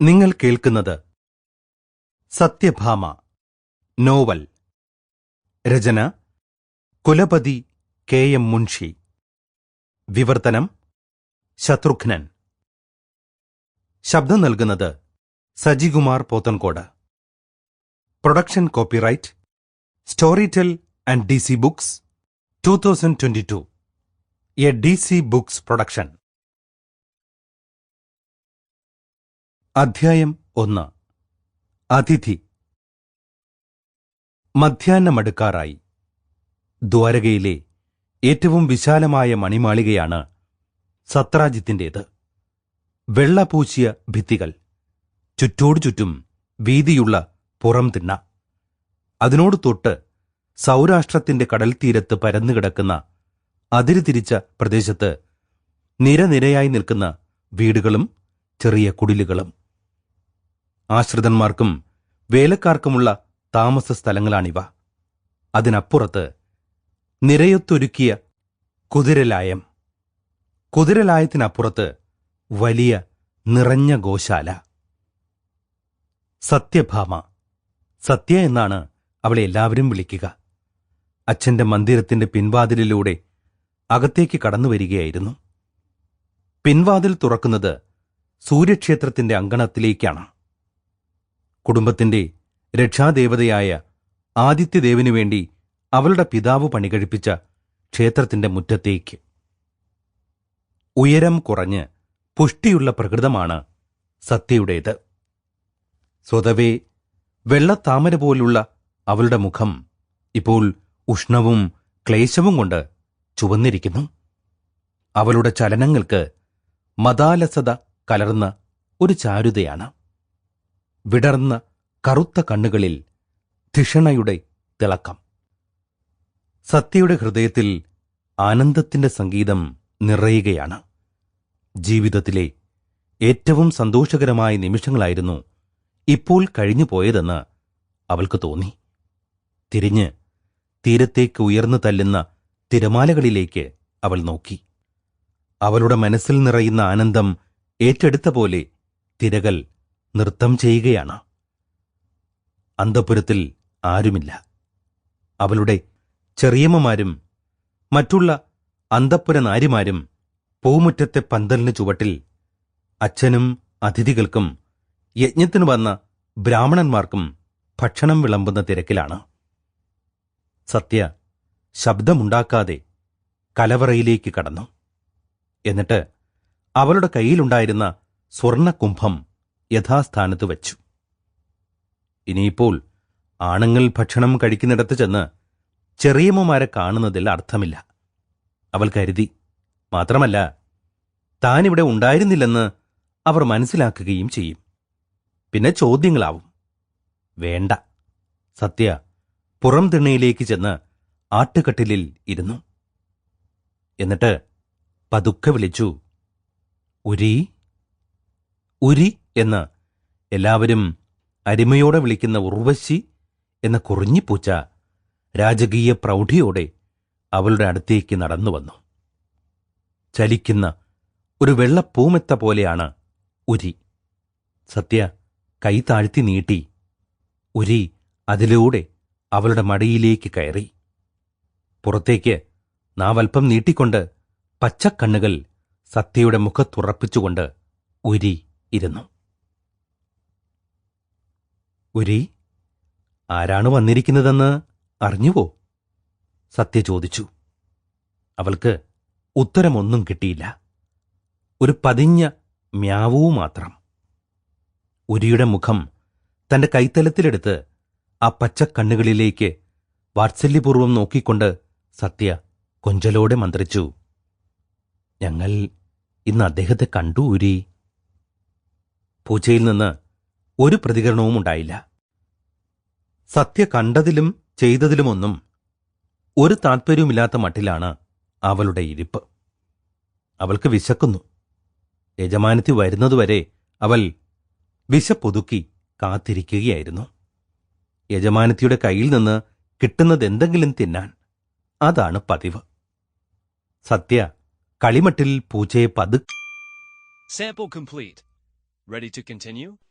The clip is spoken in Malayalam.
നിങ്ങൾ കേൾക്കുന്നത് സത്യഭാമ നോവൽ രചന കുലപതി കെ എം മുൻഷി. വിവർത്തനം ശത്രുഘ്നൻ. ശബ്ദം നൽകുന്നത് Sajikumar Pothencode. Production copyright Storytel and D C books two thousand twenty two. A D C books production. അധ്യായം ഒന്ന്. അതിഥി. മധ്യാഹ്നമടുക്കാറായി. ദ്വാരകയിലെ ഏറ്റവും വിശാലമായ മണിമാളികയാണ് സത്രാജിത്തിന്റേത് വെള്ളപൂശിയ ഭിത്തികൾ ചുറ്റോടു ചുറ്റും വീതിയുള്ള പുറം തിണ്ണ. അതിനോട് തൊട്ട് സൗരാഷ്ട്രത്തിന്റെ കടൽത്തീരത്ത് പരന്നുകിടക്കുന്ന അതിരുതിരിച്ച പ്രദേശത്ത് നിരനിരയായി നിൽക്കുന്ന വീടുകളും ചെറിയ കുടിലുകളും. ആശ്രിതന്മാർക്കും വേലക്കാർക്കുമുള്ള താമസ സ്ഥലങ്ങളാണിവ. അതിനപ്പുറത്ത് നിരയൊത്തൊരുക്കിയ കുതിരലായം. കുതിരലായത്തിനപ്പുറത്ത് വലിയ നിറഞ്ഞ ഗോശാല. സത്യഭാമ. സത്യ എന്നാണ് അവളെ എല്ലാവരും വിളിക്കുക. അച്ഛന്റെ മന്ദിരത്തിന്റെ പിൻവാതിലിലൂടെ അകത്തേക്ക് കടന്നു വരികയായിരുന്നു പിൻവാതിൽ തുറക്കുന്നത് സൂര്യക്ഷേത്രത്തിന്റെ അങ്കണത്തിലേക്കാണ്. കുടുംബത്തിന്റെ രക്ഷാദേവതയായ ആദിത്യദേവനു വേണ്ടി അവളുടെ പിതാവ് പണികഴിപ്പിച്ച ക്ഷേത്രത്തിന്റെ മുറ്റത്തേക്ക്. ഉയരം കുറഞ്ഞ് പുഷ്ടിയുള്ള പ്രകൃതമാണ് സത്യയുടേത്. സ്വതവേ വെള്ളത്താമര പോലുള്ള അവളുടെ മുഖം ഇപ്പോൾ ഉഷ്ണവും ക്ലേശവും കൊണ്ട് ചുവന്നിരിക്കുന്നു. അവളുടെ ചലനങ്ങൾക്ക് മതാലസത കലർന്ന ഒരു ചാരുതയാണ്. വിടർന്ന കറുത്ത കണ്ണുകളിൽ ധിഷണയുടെ തിളക്കം. സത്യയുടെ ഹൃദയത്തിൽ ആനന്ദത്തിന്റെ സംഗീതം നിറയുകയാണ്. ജീവിതത്തിലെ ഏറ്റവും സന്തോഷകരമായ നിമിഷങ്ങളായിരുന്നു ഇപ്പോൾ കഴിഞ്ഞു പോയതെന്ന് അവൾക്ക് തോന്നി. തിരിഞ്ഞ് തീരത്തേക്ക് ഉയർന്നു തല്ലുന്ന തിരമാലകളിലേക്ക് അവൾ നോക്കി. അവളുടെ മനസ്സിൽ നിറയുന്ന ആനന്ദം ഏറ്റെടുത്ത പോലെ തിരകൾ നൃത്തം ചെയ്യുകയാണ്. അന്തപുരത്തിൽ ആരുമില്ല. അവളുടെ ചെറിയമ്മമാരും മറ്റുള്ള അന്തപ്പുര നാരിമാരും പൂമുറ്റത്തെ പന്തലിന് ചുവട്ടിൽ അച്ഛനും അതിഥികൾക്കും യജ്ഞത്തിന് വന്ന ബ്രാഹ്മണന്മാർക്കും ഭക്ഷണം വിളമ്പുന്ന തിരക്കിലാണ്. സത്യ ശബ്ദമുണ്ടാക്കാതെ കലവറയിലേക്ക് കടന്നു. എന്നിട്ട് അവളുടെ കയ്യിലുണ്ടായിരുന്ന സ്വർണകുംഭം യഥാസ്ഥാനത്ത് വച്ചു. ഇനിയിപ്പോൾ ആണുങ്ങൾ ഭക്ഷണം കഴിക്കുന്നിടത്ത് ചെന്ന് ചെറിയമ്മമാരെ കാണുന്നതിൽ അർത്ഥമില്ല. അവൾ കരുതി മാത്രമല്ല താനിവിടെ ഉണ്ടായിരുന്നില്ലെന്ന് അവർ മനസ്സിലാക്കുകയും ചെയ്യും. പിന്നെ ചോദ്യങ്ങളാവും. വേണ്ട. സത്യ പുറം തിണ്ണയിലേക്ക് ചെന്ന് ആട്ടുകട്ടിലിൽ ഇരുന്നു. എന്നിട്ട് പതുക്കെ വിളിച്ചു ഉരി ഉരി. എന്ന് എല്ലാവരും അരിമയോടെ വിളിക്കുന്ന ഉർവശി എന്ന കുറിഞ്ഞിപ്പൂച്ച രാജകീയ പ്രൗഢിയോടെ അവളുടെ അടുത്തേക്ക് നടന്നു വന്നു ചലിക്കുന്ന ഒരു വെള്ളപ്പൂമെത്ത പോലെയാണ് ഉരി. സത്യ കൈ താഴ്ത്തി നീട്ടി. ഉരി അതിലൂടെ അവളുടെ മടിയിലേക്ക് കയറി. പുറത്തേക്ക് നാവൽപ്പം നീട്ടിക്കൊണ്ട് പച്ചക്കണ്ണുകൾ സത്യയുടെ മുഖത്തുറപ്പിച്ചുകൊണ്ട് ഉരി ഇരുന്നു. ഉരി ആരാണ് വന്നിരിക്കുന്നതെന്ന് അറിഞ്ഞുവോ? സത്യ ചോദിച്ചു അവൾക്ക് ഉത്തരമൊന്നും കിട്ടിയില്ല. ഒരു പതിഞ്ഞ മ്യാവൂ മാത്രം. ഉരിയുടെ മുഖം തന്റെ കൈത്തലത്തിലെടുത്ത് ആ പച്ചക്കണ്ണുകളിലേക്ക് വാത്സല്യപൂർവം നോക്കിക്കൊണ്ട് സത്യ കൊഞ്ചലോടെ മന്ത്രിച്ചു ഞങ്ങൾ ഇന്ന് അദ്ദേഹത്തെ കണ്ടു ഉരി. പൂച്ചയിൽ നിന്ന് ഒരു പ്രതികരണവും ഉണ്ടായില്ല. സത്യ കണ്ടതിലും ചെയ്തതിലുമൊന്നും ഒരു താത്പര്യവുമില്ലാത്ത മട്ടിലാണ് അവളുടെ ഇരിപ്പ്. അവൾക്ക് വിശക്കുന്നു. യജമാനത്തി വരുന്നതുവരെ അവൾ വിശപ്പൊതുക്കി കാത്തിരിക്കുകയായിരുന്നു. യജമാനത്തിയുടെ കയ്യിൽ നിന്ന് കിട്ടുന്നതെന്തെങ്കിലും തിന്നാൻ അതാണ് പതിവ്. സത്യ കളിമട്ടിൽ പൂച്ചയെ പതു Sample complete. Ready to?